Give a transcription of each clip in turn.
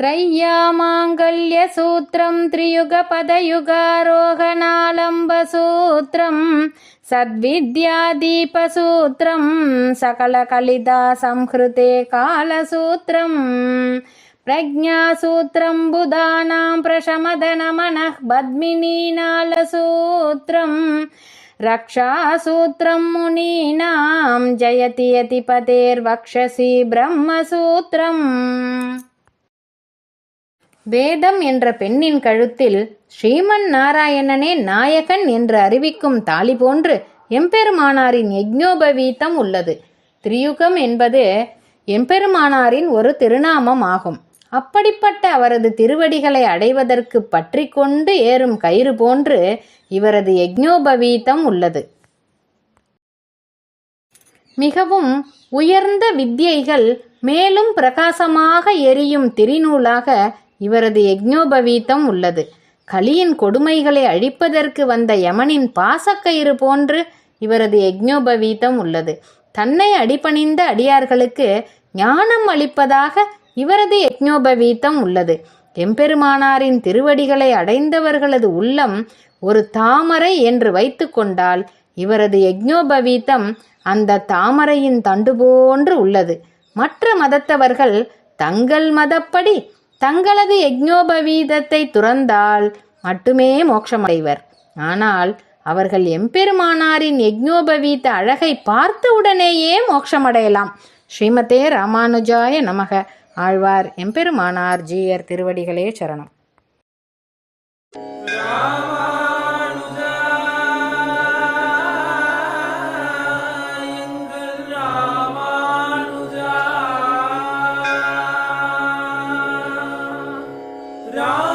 त्रय्यामाङ्गल्यसूत्रं त्रियुगपदयुगारोहणालम्बसूत्रं सद्विद्यादीपसूत्रं सकलकलिता संहृते कालसूत्रं प्रज्ञासूत्रं बुधानां प्रशमदनमनः बद्मिनीनालसूत्रं रक्षासूत्रं मुनीनां जयति यतिपतेर्वक्षसि ब्रह्मसूत्रम् வேதம் என்ற பெண்ணின் கழுத்தில் ஸ்ரீமன் நாராயணனே நாயகன் என்று அறிவிக்கும் தாலி போன்று எம்பெருமானாரின் யஜ்ஞோபவீதம் உள்ளது. திரியுகம் என்பது எம்பெருமானாரின் ஒரு திருநாமம் ஆகும். அப்படிப்பட்ட அவரது திருவடிகளை அடைவதற்கு பற்றி கொண்டு ஏறும் கயிறு போன்று இவரது யஜ்ஞோபவீதம் உள்ளது. மிகவும் உயர்ந்த வித்யைகள் மேலும் பிரகாசமாக எரியும் திரிநூலாக இவரது யக்ஞோபவீத்தம் உள்ளது. கலியின் கொடுமைகளை அழிப்பதற்கு வந்த யமனின் பாசக்கயிறு போன்று இவரது யக்ஞோபவீத்தம் உள்ளது. தன்னை அடிபணிந்த அடியார்களுக்கு ஞானம் அளிப்பதாக இவரது யஜ்ஞோபவீதம் உள்ளது. எம்பெருமானாரின் திருவடிகளை அடைந்தவர்களது உள்ளம் ஒரு தாமரை என்று வைத்துக்கொண்டால் இவரது யஜ்ஞோபவீதம் அந்த தாமரையின் தண்டு போன்று உள்ளது. மற்ற மதத்தவர்கள் தங்கள் மதப்படி தங்களது யஜ்ஞோபவீதத்தை துறந்தால் மட்டுமே மோட்சமடைவர். ஆனால் அவர்கள் எம்பெருமானாரின் யஜ்ஞோபவீத அழகை பார்த்தவுடனேயே மோட்சமடையலாம். ஸ்ரீமதே ராமானுஜாய நமக. ஆழ்வார் எம்பெருமானார் ஜீயர் திருவடிகளே சரணம். No.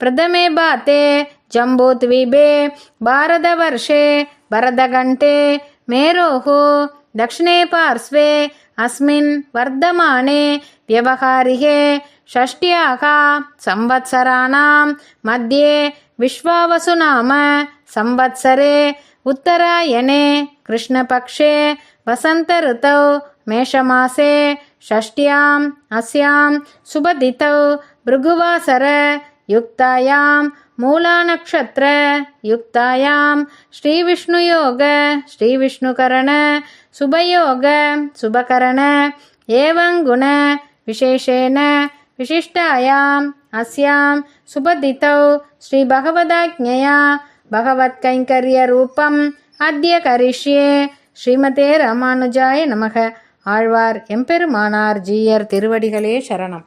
प्रथमे बाते जम्बूद्वीपे भारतवर्षे भरतघण्टे मेरोः दक्षिणे पार्श्वे अस्मिन् वर्धमाने व्यवहारिके षष्ट्याः संवत्सराणां मध्ये विश्वावसुनाम संवत्सरे उत्तरायणे कृष्णपक्षे वसन्तऋतौ मेषमासे षष्ट्याम् अस्यां सुबदितौ भृगुवासर युक्तायां मूलानक्षत्र युक्तायां श्रीविष्णुयोग श्रीविष्णुकरण शुभयोग शुभकरण एवं गुण विशेषेण विशिष्टायाम् अस्यां सुबदितौ श्रीभगवदाज्ञया भगवत्कैङ्कर्यरूपम् अद्य करिष्ये ஸ்ரீமதே ராமானுஜாய நமக ஆழ்வார் எம்பெருமானார் ஜீயர் திருவடிகளே சரணம்